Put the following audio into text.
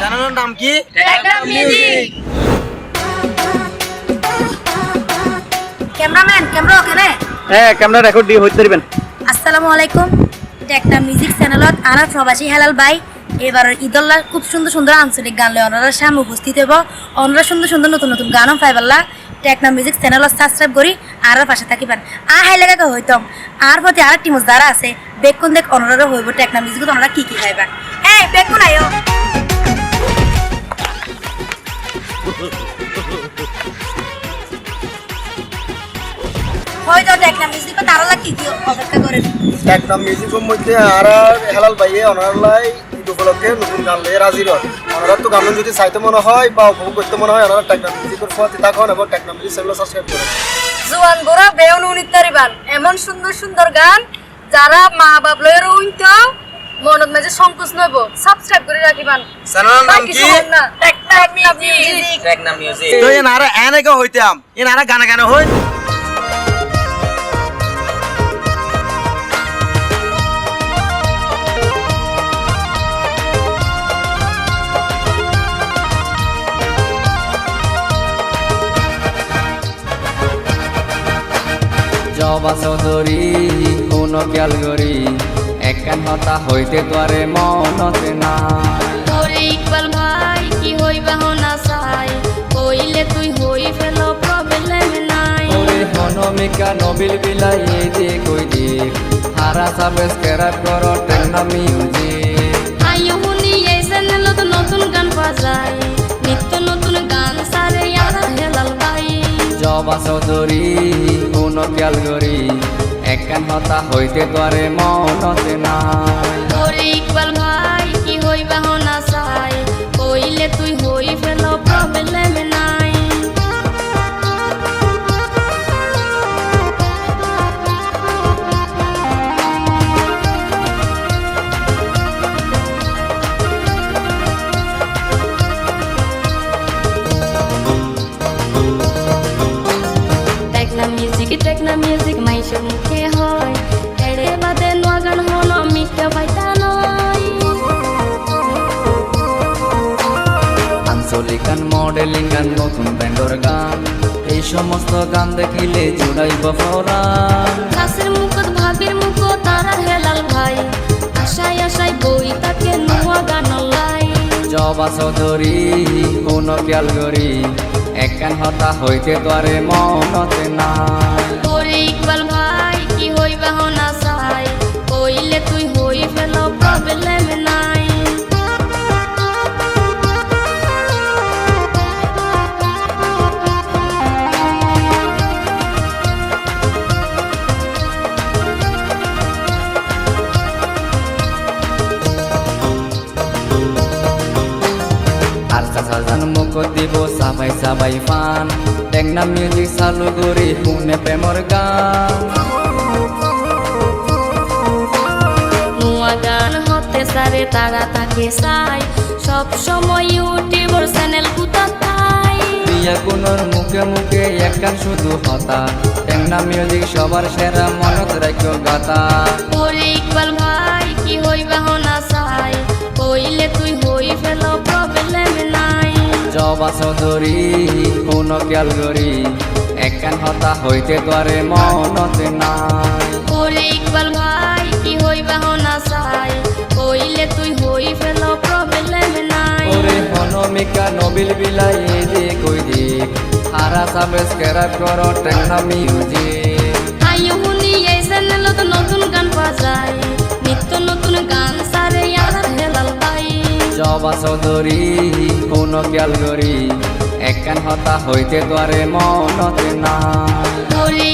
চ্যানেলের নাম কি? ক্যামেরাম্যান ক্যামেরা ওখানে? হ্যাঁ ক্যামেরা রেকর্ড দিয়ে হইতে পারবেন। আসসালামু আলাইকুম। টেকনা মিউজিক চ্যানেলত আনা প্রবাসী হেলাল ভাই। এবার ঈদল্লা খুব সুন্দর সুন্দর আঞ্চলিক গান লয় ওনারা সামনে উপস্থিত হব ওনারা সুন্দর সুন্দর নতুন নতুন গানও পাইবাল্লা টেকনা মিউজিক চ্যানেলত সাবস্ক্রাইব করি আর পাশে থাকিবেন। আর হাই লাগাকে হইতম। আর প্রতি আর টিমস যারা আছে। বেকুন দেখ ওনারা হইব টেকনা মিউজিক ওনারা কি কি খাইবা এই বেকুন আয়ো। হয়তো টেকনা মিউজিক তারা কি কি অপেক্ষা করেন? একটা মিউজিকের মধ্যে আর আর হেলাল ভাইয়ে অনারলাই ঈদ উপলক্ষে নতুন গান লিয়ে রাজি রন ওনারা তো গান যদি চাইতে মনে হয় বা উপভোগ করতে মনে হয় ওনারা টেকনা মিউজিকের ফোয়াতে থাকুন এবং টেকনা মিউজিক চ্যানেল সাবস্ক্রাইব করুন। জোয়ান গোরা বেউন উনিতারিবান এমন সুন্দর সুন্দর গান যারা মা বাপ লয়ের উইন্ত মনত মাঝে সংকোচ নইব। সাবস্ক্রাইব করে রাখিবান। চ্যানেলের নাম কি? মিউজিক তো এনারা এনেকে হইতাম এনারা গানে গানে হই। জবা চৌধুরী কোন খেয়াল করি একান হতা হইতে তোয়ারে মনতে না। হনমিকা নবিল বিলাই এই যে কই দি? হারা সাবেস কেরাত কর টেকনা মিউজিক। আইও শুনি এই চ্যানেলত নতুন গান বাজাই নিত্য নতুন গান সারে ইয়ারা হেলাল ভাই জবা চৌধুরী কোন খেয়াল করি একান হতা হইতে তোয়ারে মনতে না ওরে ইকবাল মিউজিক মুখে হয় এড়ে বাদে নোয়া গান হলো মিঠা পাইতা নয় আঞ্চলিক গান মডেলিং গান নতুন ব্যান্ডর গান। এই সমস্ত গান দেখিলে জুড়াইব ফরান। জবা চৌধুরী কোন খেয়াল করি একান হতা হইতে তোরে মনতে নাই। আর সাজান মুখ দিব সাবাই সাবাই ফান। মিউজিক চালু করি শুনে প্রেমর গান। গান হতে সারে তারা তাকে চাই সব সময় ইউটিউবের চ্যানেল কুতা তাই বিয়া কোনোর মুখে মুখে একান শুধু হতা। টেকনা মিউজিক সবার সেরা মনত রাখিও গাতা। জবা চৌধুরী কোন খেয়াল করি একান হতা হইতে তোয়ারে মনতে নাই। ওরে ইকবাল ভাই কি হইবা হনা চাই? কইলে তুই হই ফেল প্রবলেম নাই। ওরে হনমিকা নবিল বিলাই যে কই দিক হারা সাবেস কেরাত কর টেকনা মিউজিক। আইও শুনি এই চ্যানেলত নতুন গান বাজাই। জবা চৌধুরী কোন খেয়াল করি একান হতা হইতে তোরে মনতে না ওরে